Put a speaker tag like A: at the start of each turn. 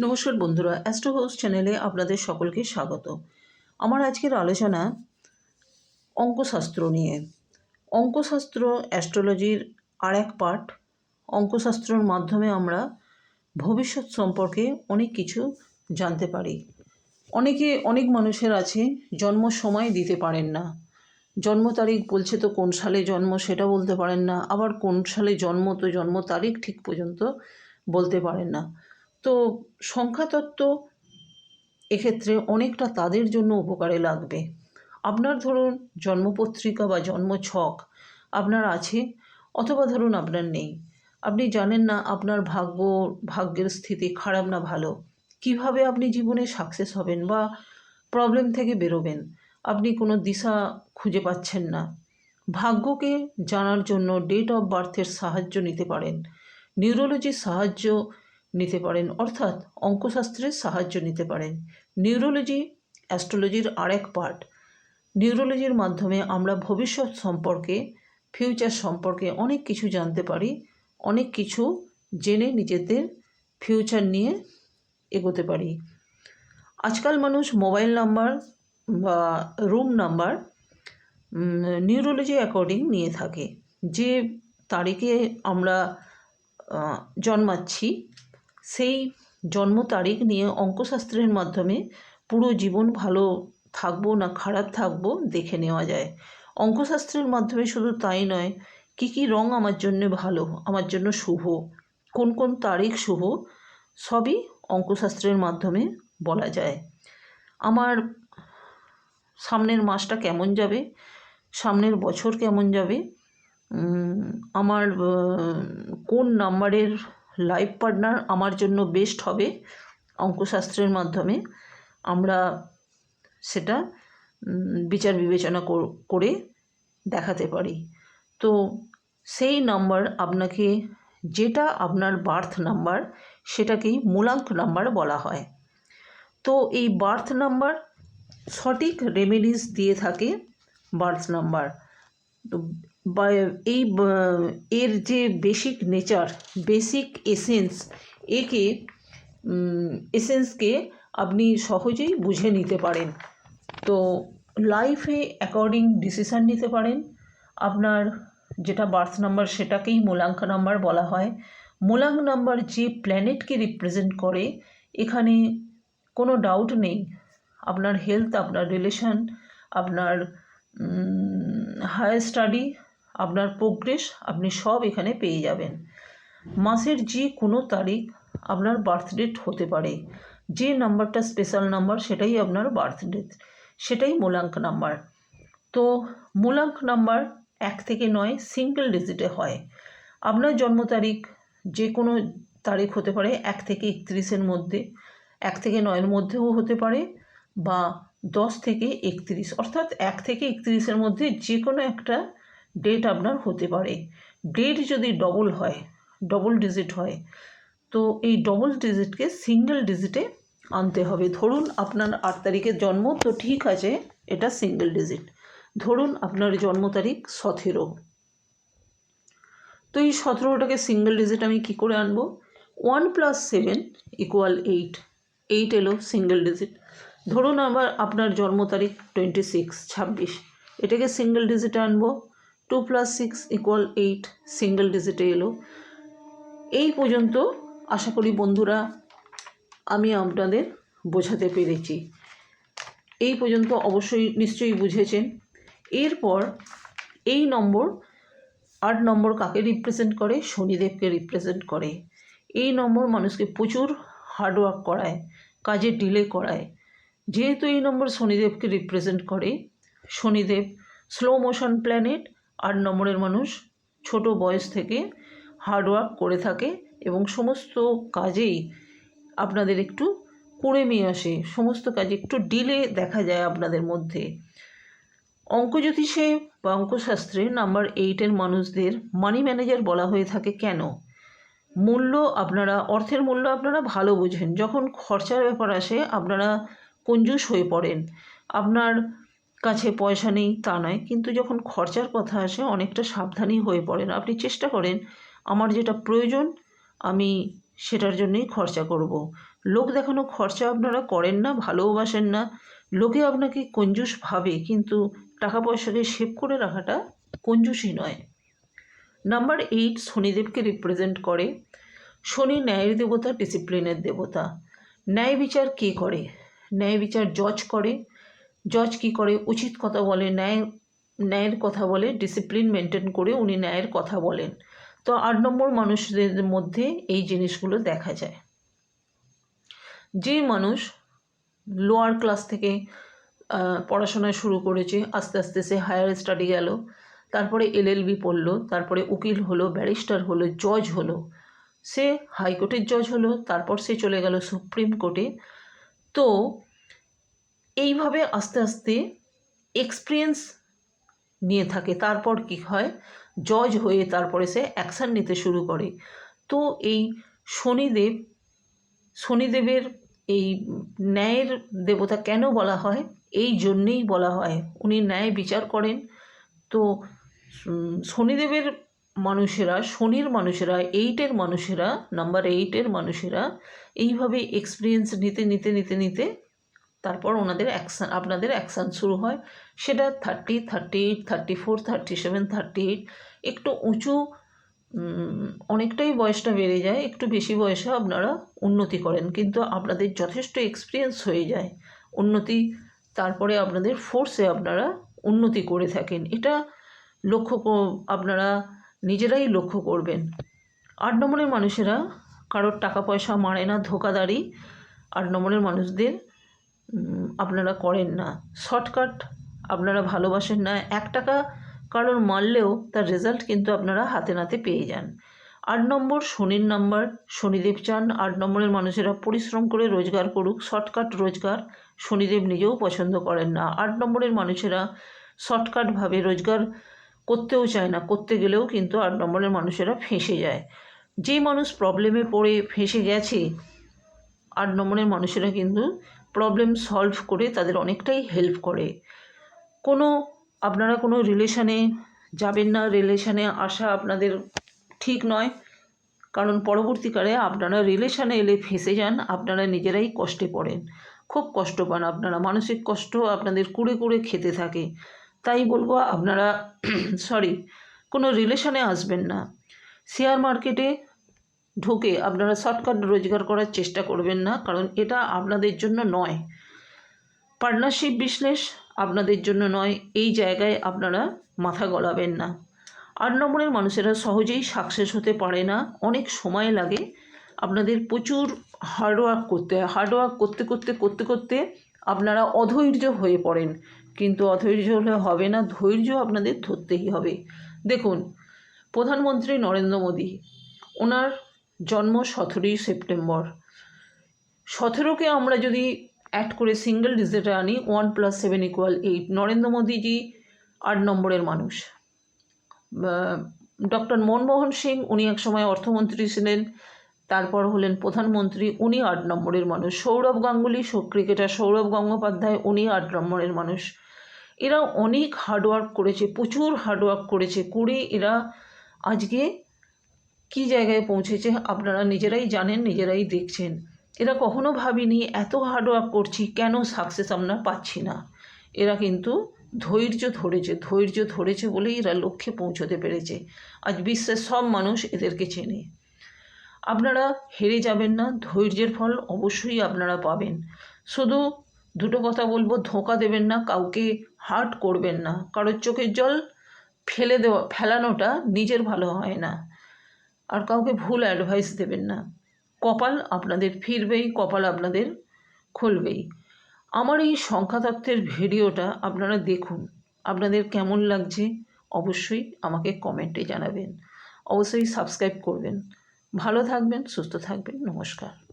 A: নমস্কার বন্ধুরা astro house চ্যানেলে আপনাদের সকলকে স্বাগত। আমার আজকের আলোচনা অঙ্কশাস্ত্র নিয়ে। অঙ্কশাস্ত্র অ্যাস্ট্রোলজির আর এক পার্ট। অঙ্কশাস্ত্রর মাধ্যমে আমরা ভবিষ্যৎ সম্পর্কে অনেক কিছু জানতে পারি। অনেকে, অনেক মানুষের আছে, জন্ম সময় দিতে পারেন না। জন্ম তারিখ বলছে তো কোন সালে জন্ম সেটা বলতে পারেন না। আবার কোন সালে জন্ম তো জন্ম তারিখ ঠিক পর্যন্ত বলতে পারেন না। তো সংখ্যাতত্ত্ব এক্ষেত্রে অনেকটা তাদের জন্য উপকারে লাগবে। আপনার ধরুন জন্মপত্রিকা বা জন্মছক আপনার আছে, অথবা ধরুন আপনার নেই। আপনি জানেন না আপনার ভাগ্য, ভাগ্যের স্থিতি খারাপ না ভালো। কীভাবে আপনি জীবনে সাকসেস হবেন বা প্রবলেম থেকে বেরোবেন? আপনি কোনো দিশা খুঁজে পাচ্ছেন না। ভাগ্যকে জানার জন্য ডেট অফ বার্থের সাহায্য নিতে পারেন। নিউরোলজির সাহায্য নিতে পারেন। অর্থাৎ অঙ্কশাস্ত্রের সাহায্য নিতে পারেন। নিউরোলজি, অ্যাস্ট্রোলজির আরেক পার্ট। নিউরোলজির মাধ্যমে আমরা ভবিষ্যৎ সম্পর্কে, ফিউচার সম্পর্কে অনেক কিছু জানতে পারি, অনেক কিছু জেনে নিজেদের ফিউচার নিয়ে এগোতে পারি। আজকাল মানুষ মোবাইল নাম্বার বা রুম নাম্বার নিউরোলজি অ্যাকর্ডিং নিয়ে থাকে। যে তারিখে আমরা জন্মাচ্ছি সেই জন্ম তারিখ নিয়ে অঙ্কশাস্ত্রের মাধ্যমে পুরো জীবন ভালো থাকব না খারাপ থাকব দেখে নেওয়া যায়। অঙ্কশাস্ত্রের মাধ্যমে শুধু তাই নয়, কী কী রং আমার জন্য ভালো, আমার জন্য শুভ, কোন কোন তারিখ শুভ, সবই অঙ্কশাস্ত্রের মাধ্যমে বলা যায়। আমার সামনের মাসটা কেমন যাবে, সামনের বছর কেমন যাবে আমার কোন নাম্বারের লাইফ পার্টনার আমার জন্য বেস্ট হবে অঙ্কশাস্ত্রের মাধ্যমে। আমরা সেটা বিচার বিবেচনা কর- দেখাতে পারি। তো সেই নাম্বার আপনাকে যেটা আপনার বার্থ নাম্বার সেটাকেই মূলাঙ্ক নাম্বার বলা হয়। তো এই বার্থ নাম্বার সঠিক রেমেডিস দিয়ে থাকে বার্থ নাম্বার এই এর যে বেসিক নেচার বেসিক এসেন্স একে এসেন্সকে আপনি সহজেই বুঝে নিতে পারেন। তো লাইফে অ্যাকর্ডিং ডিসিশান নিতে পারেন। আপনার যেটা বার্থ নাম্বার সেটাকেই মূলাঙ্ক নাম্বার বলা হয়। মূলাঙ্ক নাম্বার যে প্ল্যানেটকে রিপ্রেজেন্ট করে, এখানে কোনো ডাউট নেই। আপনার হেলথ আপনার রিলেশন আপনার হায়ার স্টাডি আপনার প্রোগ্রেস আপনি সব এখানে পেয়ে যাবেন। মাসের যে কোনো তারিখ আপনার বার্থ ডেট হতে পারে। যে নাম্বারটা স্পেশাল নাম্বার সেটাই আপনার বার্থ ডেট সেটাই মূলাঙ্ক নাম্বার তো মূলাঙ্ক নাম্বার এক থেকে নয় সিঙ্গেল ডিজিটে হয়। আপনার জন্ম তারিখ যে কোনো তারিখ হতে পারে এক থেকে একত্রিশের মধ্যে, এক থেকে নয়ের মধ্যেও হতে পারে বা দশ থেকে একত্রিশ, অর্থাৎ এক থেকে একত্রিশের মধ্যে যে কোনো একটা ডেট আপনার হতে পারে। ডেট যদি ডবল হয় ডবল ডিজিট হয়, তো এই ডবল ডিজিটকে সিঙ্গেল ডিজিটে আনতে হবে। ধরুন আপনার আট তারিখের জন্ম, তো ঠিক আছে, এটা সিঙ্গেল ডিজিট ধরুন আপনার জন্ম তারিখ সতেরো। তো এই সতেরোটাকে সিঙ্গেল ডিজিট আমি কি করে আনব? One plus seven equal eight eight এলো সিঙ্গেল ডিজিট ধরুন আবার আপনার জন্ম তারিখ টোয়েন্টি সিক্স ছাব্বিশ। এটাকে সিঙ্গেল ডিজিটে আনব। Two plus six equal eight single ডিজিটে এলো। এই পর্যন্ত আশা করি বন্ধুরা আমি আপনাদের বোঝাতে পেরেছি। এই পর্যন্ত অবশ্যই নিশ্চয়ই বুঝেছেন। এরপর এই নম্বর আট নম্বর কাকে রিপ্রেজেন্ট করে? শনিদেবকে রিপ্রেজেন্ট করে। এই নম্বর মানুষকে প্রচুর হার্ডওয়ার্ক করায়, কাজে ডিলে করায়। যেহেতু এই নম্বর শনিদেবকে রিপ্রেজেন্ট করে, শনিদেব স্লো মোশন প্ল্যানেট আট নম্বরের মানুষ ছোট বয়স থেকে হার্ডওয়ার্ক করে থাকে এবং সমস্ত কাজেই আপনাদের একটু কুড়েমি আসে, সমস্ত কাজে একটু ডিলে দেখা যায় আপনাদের মধ্যে। অঙ্ক জ্যোতিষে বা অঙ্কশাস্ত্রে নাম্বার এইটের মানুষদের মানি ম্যানেজার বলা হয়ে থাকে কেন? মূল্য আপনারা, অর্থের মূল্য আপনারা ভালো বোঝেন। যখন খরচার ব্যাপার আসে, আপনারা কঞ্জুস হয়ে পড়েন। আপনার কাছে পয়সা নেই তা নয়, কিন্তু যখন খরচার কথা আসে অনেকটা সাবধানী হয়ে পড়েন। আপনি চেষ্টা করেন, আমার যেটা প্রয়োজন, আমি সেটার জন্যই খরচা করব। লোক দেখানো খরচা আপনারা করেন না, ভালোবাসেন না। লোকে আপনাকে কঞ্জুস ভাবে, কিন্তু টাকা পয়সাকে সেভ করে রাখাটা কঞ্জুসই নয়। নাম্বার এইট, শনিদেবকে রিপ্রেজেন্ট করে। শনি ন্যায়ের দেবতা ডিসিপ্লিনের দেবতা। ন্যায় বিচার কে করে? ন্যায় বিচার জজ করে। জজ কি করে? উচিত কথা বলে, ন্যায়, ন্যায়ের কথা বলে ডিসিপ্লিন মেনটেন করে উনি ন্যায়ের কথা বলেন। তো আট নম্বর মানুষদের মধ্যে এই জিনিসগুলো দেখা যায়। যে মানুষ লোয়ার ক্লাস থেকে পড়াশোনা শুরু করেছে, আস্তে আস্তে সে হায়ার স্টাডি গেল, তারপরে এলএলবি পড়ল, তারপরে উকিল হলো ব্যারিস্টার হলো জজ হলো। সে হাইকোর্টের জজ হলো, তারপর সে চলে গেল সুপ্রিম কোর্টে তো এইভাবে আস্তে আস্তে এক্সপিরিয়েন্স নিয়ে থাকে। তারপর কি হয়? জজ হয়ে তারপরে সে অ্যাকশান নিতে শুরু করে। তো এই শনিদেব, শনিদেবের এই ন্যায়ের দেবতা কেন বলা হয়? এই জন্যেই বলা হয়। উনি ন্যায় বিচার করেন। তো শনিদেবের মানুষেরা, শনির মানুষেরা এইটের মানুষেরা নাম্বার এইটের মানুষেরা এইভাবে এক্সপিরিয়েন্স নিতে নিতে নিতে নিতে তারপর ওনাদের অ্যাকশান আপনাদের অ্যাকশান শুরু হয়। সেটা thirty thirty eight thirty four thirty seven thirty eight একটু উঁচু অনেকটাই বয়সটা বেড়ে যায়, একটু বেশি বয়সে আপনারা উন্নতি করেন। কিন্তু আপনাদের যথেষ্ট এক্সপিরিয়েন্স হয়ে যায় উন্নতি, তারপরে আপনাদের ফোর্সে আপনারা উন্নতি করে থাকেন। এটা লক্ষ্য আপনারা নিজেরাই লক্ষ্য করবেন। আট নম্বরের মানুষেরা কারোর টাকা পয়সা মারে না ধোকাদারি আট নম্বরের মানুষদের আপনারা করেন না। শর্টকাট, আপনারা ভালোবাসেন না। এক টাকা কারোর মারলেও তার রেজাল্ট কিন্তু আপনারা হাতে নাতে পেয়ে যান। আট নম্বর শনির নাম্বার, শনিদেব চান। আট নম্বরের মানুষেরা পরিশ্রম করে রোজগার করুক। শর্টকাট রোজগার শনিদেব নিজেও পছন্দ করেন না। আট নম্বরের মানুষেরা শর্টকাটভাবে রোজগার করতেও চায় না, করতে গেলেও কিন্তু আট নম্বরের মানুষেরা ফেঁসে যায়। যেই মানুষ প্রবলেমে পড়ে, ফেঁসে গেছে, আট নম্বরের মানুষেরা কিন্তু প্রবলেম সলভ করে তাদের অনেকটাই হেল্প করে। কোনো, আপনারা কোনো রিলেশানে যাবেন না রিলেশানে আসা আপনাদের ঠিক নয়। কারণ পরবর্তীকালে আপনারা রিলেশানে এলে ফেঁসে যান, আপনারা নিজেরাই কষ্টে পড়েন। খুব কষ্ট পান আপনারা, মানসিক কষ্ট আপনাদের কুড়ে কুড়ে খেতে থাকে। তাই বলব আপনারা সরি কোনো রিলেশনে আসবেন না। শেয়ার মার্কেটে ঢুকে আপনারা শর্টকাট রোজগার করার চেষ্টা করবেন না, কারণ এটা আপনাদের জন্য নয়। পার্টনারশিপ বিজনেস আপনাদের জন্য নয়, এই জায়গায় আপনারা মাথা গলাবেন না। আট নম্বরের মানুষেরা সহজেই সাকসেস হতে পারে না, অনেক সময় লাগে আপনাদের প্রচুর হার্ডওয়ার্ক করতে। হয় হার্ডওয়ার্ক করতে করতে করতে করতে আপনারা অধৈর্য হয়ে পড়েন। কিন্তু অধৈর্য হলে হবে না, ধৈর্য আপনাদের ধরতেই হবে। দেখুন, প্রধানমন্ত্রী নরেন্দ্র মোদী, ওনার জন্ম সতেরোই সেপ্টেম্বর। সতেরোকে আমরা যদি অ্যাড করে সিঙ্গেল ডিজিটে আনি one plus seven equal eight Narendra Modiji আট নম্বরের মানুষ। ডক্টর মনমোহন সিং, উনি একসময় অর্থমন্ত্রী ছিলেন, তারপর হলেন প্রধানমন্ত্রী, উনি আট নম্বরের মানুষ। সৌরভ গাঙ্গুলি ক্রিকেটার সৌরভ গঙ্গোপাধ্যায়, উনি আট নম্বরের মানুষ। এরা অনেক হার্ডওয়ার্ক করেছে, প্রচুর হার্ডওয়ার্ক করেছে, করে এরা আজকে কী জায়গায় পৌঁছেছে আপনারা নিজেরাই জানেন, নিজেরাই দেখছেন। এরা কখনো ভাবিনি এত হার্ডওয়ার্ক করছি, কেন সাকসেস আমরা পাচ্ছি না। এরা কিন্তু ধৈর্য ধরেছে ধৈর্য ধরেছে বলেই এরা লক্ষ্যে পৌঁছতে পেরেছে। আজ বিশ্বের সব মানুষ এদেরকে চেনে। আপনারা হেরে যাবেন না, ধৈর্যের ফল অবশ্যই আপনারা পাবেন। শুধু দুটো কথা বলব, ধোঁকা দেবেন না, কাউকে হার্ট করবেন না। কারোর চোখের জল ফেলে দেওয়া, ফেলানোটা নিজের ভালো হয় না। আর কাউকে ভুল অ্যাডভাইস দেবেন না। কপাল আপনাদের ফিরবেই, কপাল আপনাদের খুলবেই। আমার এই সংখ্যাতত্ত্বের ভিডিওটা আপনারা দেখুন, আপনাদের কেমন লাগছে অবশ্যই আমাকে কমেন্টে জানাবেন। অবশ্যই সাবস্ক্রাইব করবেন। ভালো থাকবেন, সুস্থ থাকবেন, নমস্কার।